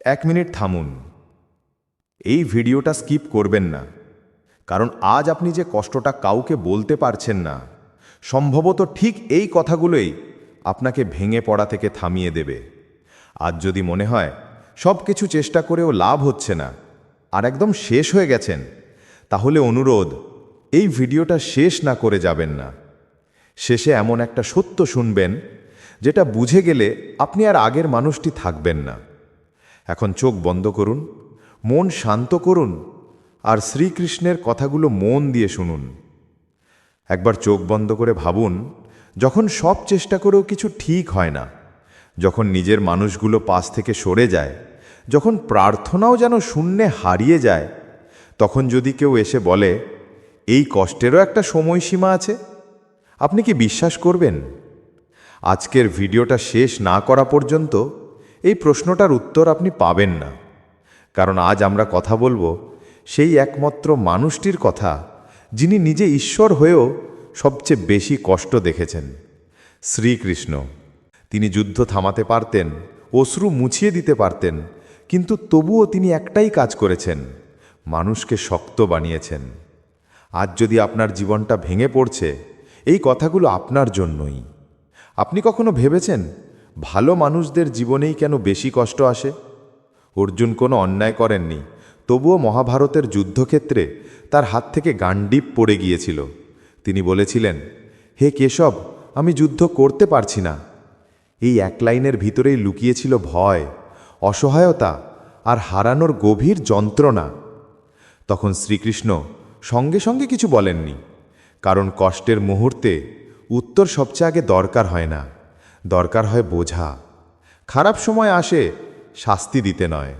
এক মিনিট থামুন। এই ভিডিওটা স্কিপ করবেন না, কারণ আজ আপনি যে কষ্টটা কাউকে বলতে পারছেন না, সম্ভবত ঠিক এই কথাগুলোই আপনাকে ভেঙে পড়া থেকে থামিয়ে দেবে। আজ যদি মনে হয় সব কিছু চেষ্টা করেও লাভ হচ্ছে না, আর একদম শেষ হয়ে গেছেন, তাহলে অনুরোধ, এই ভিডিওটা শেষ না করে যাবেন না। শেষে এমন একটা সত্য শুনবেন, যেটা বুঝে গেলে আপনি আর আগের মানুষটি থাকবেন না। এখন চোখ বন্ধ করুন, মন শান্ত করুন, আর শ্রীকৃষ্ণের কথাগুলো মন দিয়ে শুনুন। একবার চোখ বন্ধ করে ভাবুন, যখন সব চেষ্টা করেও কিছু ঠিক হয় না, যখন নিজের মানুষগুলো পাশ থেকে সরে যায়, যখন প্রার্থনাও যেন শূন্যে হারিয়ে যায়, তখন যদি কেউ এসে বলে, এই কষ্টেরও একটা সময়সীমা আছে? আপনি কি বিশ্বাস করবেন? আজকের ভিডিওটা শেষ না করা পর্যন্ত এই প্রশ্নটার উত্তর আপনি পাবেন না। কারণ আজ আমরা কথা বলব সেই একমাত্র মানুষটির কথা, যিনি নিজে ঈশ্বর হয়েও সবচেয়ে বেশি কষ্ট দেখেছেন, শ্রীকৃষ্ণ। তিনি যুদ্ধ থামাতে পারতেন, অশ্রু মুছিয়ে দিতে পারতেন, কিন্তু তবুও তিনি একটাই কাজ করেছেন, মানুষকে শক্ত বানিয়েছেন। আজ যদি আপনার জীবনটা ভেঙে পড়ছে, এই কথাগুলো আপনার জন্যই। আপনি কখনো ভেবেছেন ভালো মানুষদের জীবনেই কেন বেশি কষ্ট আসে? অর্জুন কোনো অন্যায় করেননি, তবুও মহাভারতের যুদ্ধক্ষেত্রে তার হাত থেকে গান্ডিপ পড়ে গিয়েছিল। তিনি বলেছিলেন, হে কেশব, আমি যুদ্ধ করতে পারছি না। এই এক লাইনের ভিতরেই লুকিয়েছিল ভয়, অসহায়তা আর হারানোর গভীর যন্ত্রণা। তখন শ্রীকৃষ্ণ সঙ্গে সঙ্গে কিছু বলেননি, কারণ কষ্টের মুহূর্তে উত্তর সবচেয়ে আগে দরকার হয় না। দরকার হয় বোঝা। খারাপ সময় আসে শাস্তি দিতে নয়।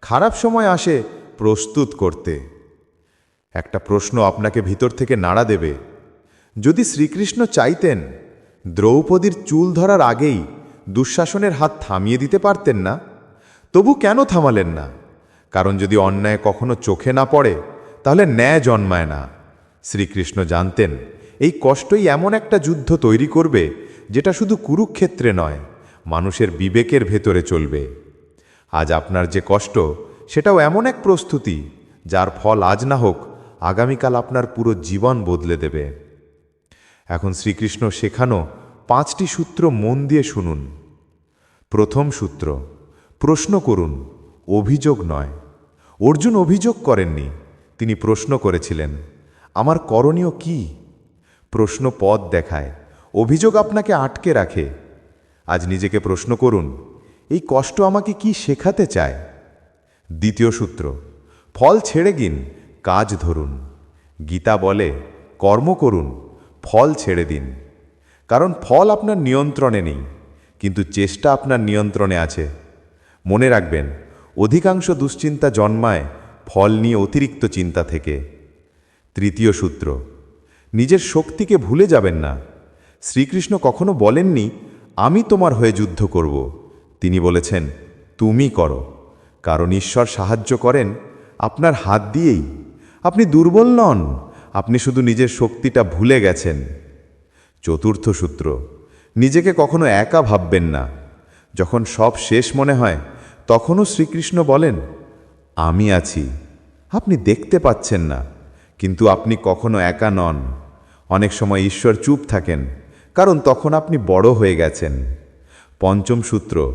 খারাপ সময় আসে প্রস্তুত করতে। একটা প্রশ্ন আপনাকে ভিতর থেকে নাড়া দেবে। যদি শ্রীকৃষ্ণ চাইতেন, দ্রৌপদীর চুল ধরার আগেই দুঃশাসনের হাত থামিয়ে দিতে পারতেন না, তবু কেন থামালেন না? কারণ যদি অন্যায় কখনো চোখে না পড়ে, তাহলে ন্যায় জন্মায় না। শ্রীকৃষ্ণ জানতেন, এই কষ্টই এমন একটা যুদ্ধ তৈরি করবে যেটা শুধু কুরুক্ষেত্রে নয়, মানুষের বিবেকের ভেতরে চলবে। আজ আপনার যে কষ্ট, সেটাও এমন এক প্রস্তুতি, যার ফল আজ না হোক, আগামীকাল আপনার পুরো জীবন বদলে দেবে। এখন শ্রীকৃষ্ণ শেখানো পাঁচটি সূত্র মন দিয়ে শুনুন। প্রথম সূত্র, প্রশ্ন করুন, অভিযোগ নয়। অর্জুন অভিযোগ করেননি, তিনি প্রশ্ন করেছিলেন, আমার করণীয় কি? প্রশ্ন পদ দেখায় অভিযোগ আপনাকে আটকে রাখে। আজ নিজেকে প্রশ্ন করুন, এই কষ্ট আমাকে কি শেখাতে চায়? দ্বিতীয় সূত্র, ফল ছেড়ে গিন কাজ ধরুন। গীতা বলে, কর্ম করুন, ফল ছেড়ে দিন। কারণ ফল আপনার নিয়ন্ত্রণে নেই, কিন্তু চেষ্টা আপনার নিয়ন্ত্রণে আছে। মনে রাখবেন, অধিকাংশ দুশ্চিন্তা জন্মায় ফল নিয়ে অতিরিক্ত চিন্তা থেকে। তৃতীয় সূত্র, নিজের শক্তিকে ভুলে যাবেন না। শ্রীকৃষ্ণ কখনো বলেননি, আমি তোমার হয়ে যুদ্ধ করব। তিনি বলেছেন, তুমি করো, কারণ ঈশ্বর সাহায্য করেন আপনার হাত দিয়েই। আপনি দুর্বল নন, আপনি শুধু নিজের শক্তিটা ভুলে গেছেন। চতুর্থ সূত্র, নিজেকে কখনো একা ভাববেন না। যখন সব শেষ মনে হয়, তখনও শ্রীকৃষ্ণ বলেন, আমি আছি, আপনি দেখতে পাচ্ছেন না, কিন্তু আপনি কখনো একা নন। অনেক সময় ঈশ্বর চুপ থাকেন কারণ তখন আপনি বড় হয়ে গেছেন। পঞ্চম সূত্র,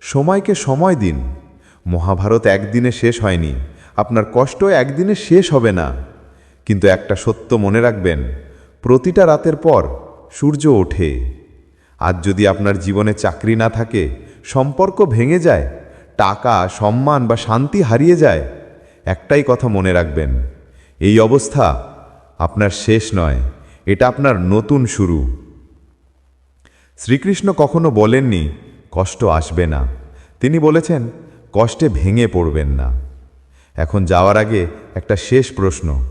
সময়কে সময় দিন। মহাভারত একদিনে শেষ হয়নি। আপনার কষ্ট একদিনে শেষ হবে না। কিন্তু একটা সত্য মনে রাখবেন, প্রতিটা রাতের পর সূর্য ওঠে। আজ যদি আপনার জীবনে চাকরি না থাকে, সম্পর্ক ভেঙে যায়, টাকা, সম্মান বা শান্তি হারিয়ে যায়, একটাই কথা মনে রাখবেন, এই অবস্থা আপনার শেষ নয়। এটা আপনার নতুন শুরু। শ্রীকৃষ্ণ কখনো বলেননি, কষ্ট আসবে না। তিনি বলেছেন, কষ্টে ভেঙে পড়বেন না। এখন যাওয়ার আগে একটা শেষ প্রশ্ন।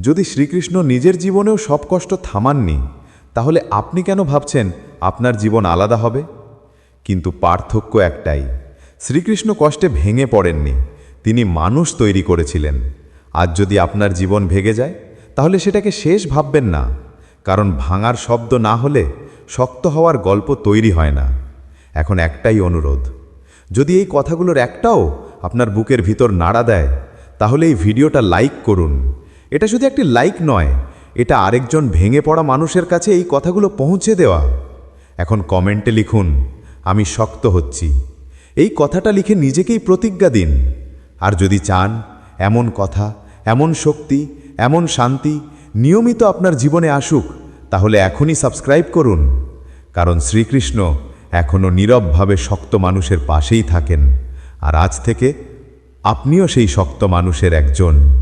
যদি শ্রীকৃষ্ণ নিজের জীবনেও সব কষ্ট থামাননি, তাহলে আপনি কেন ভাবছেন আপনার জীবন আলাদা হবে? কিন্তু পার্থক্য একটাই, শ্রীকৃষ্ণ কষ্টে ভেঙে পড়েননি, তিনি মানুষ তৈরি করেছিলেন। আজ যদি আপনার জীবন ভেঙে যায়, তাহলে সেটাকে শেষ ভাববেন না, কারণ ভাঙার শব্দ না হলে শক্ত হওয়ার গল্প তৈরি হয় না। এখন একটাই অনুরোধ। যদি এই কথাগুলোর একটাও আপনার বুকের ভিতর নাড়া দেয়, তাহলে এই ভিডিওটা লাইক করুন। এটা শুধু একটি লাইক নয়, এটা আরেকজন ভেঙে পড়া মানুষের কাছে এই কথাগুলো পৌঁছে দেওয়া। এখন কমেন্টে লিখুন, আমি শক্ত হচ্ছি। এই কথাটা লিখে নিজেকেই প্রতিজ্ঞা দিন। আর যদি চান, এমন কথা, এমন শক্তি, এমন শান্তি নিয়মিত আপনার জীবনে আসুক তাহলে এখনই সাবস্ক্রাইব করুন। কারণ শ্রীকৃষ্ণ এখনও নীরবভাবে শক্ত মানুষের পাশেই থাকেন। আর আজ থেকে আপনিও সেই শক্ত মানুষের একজন।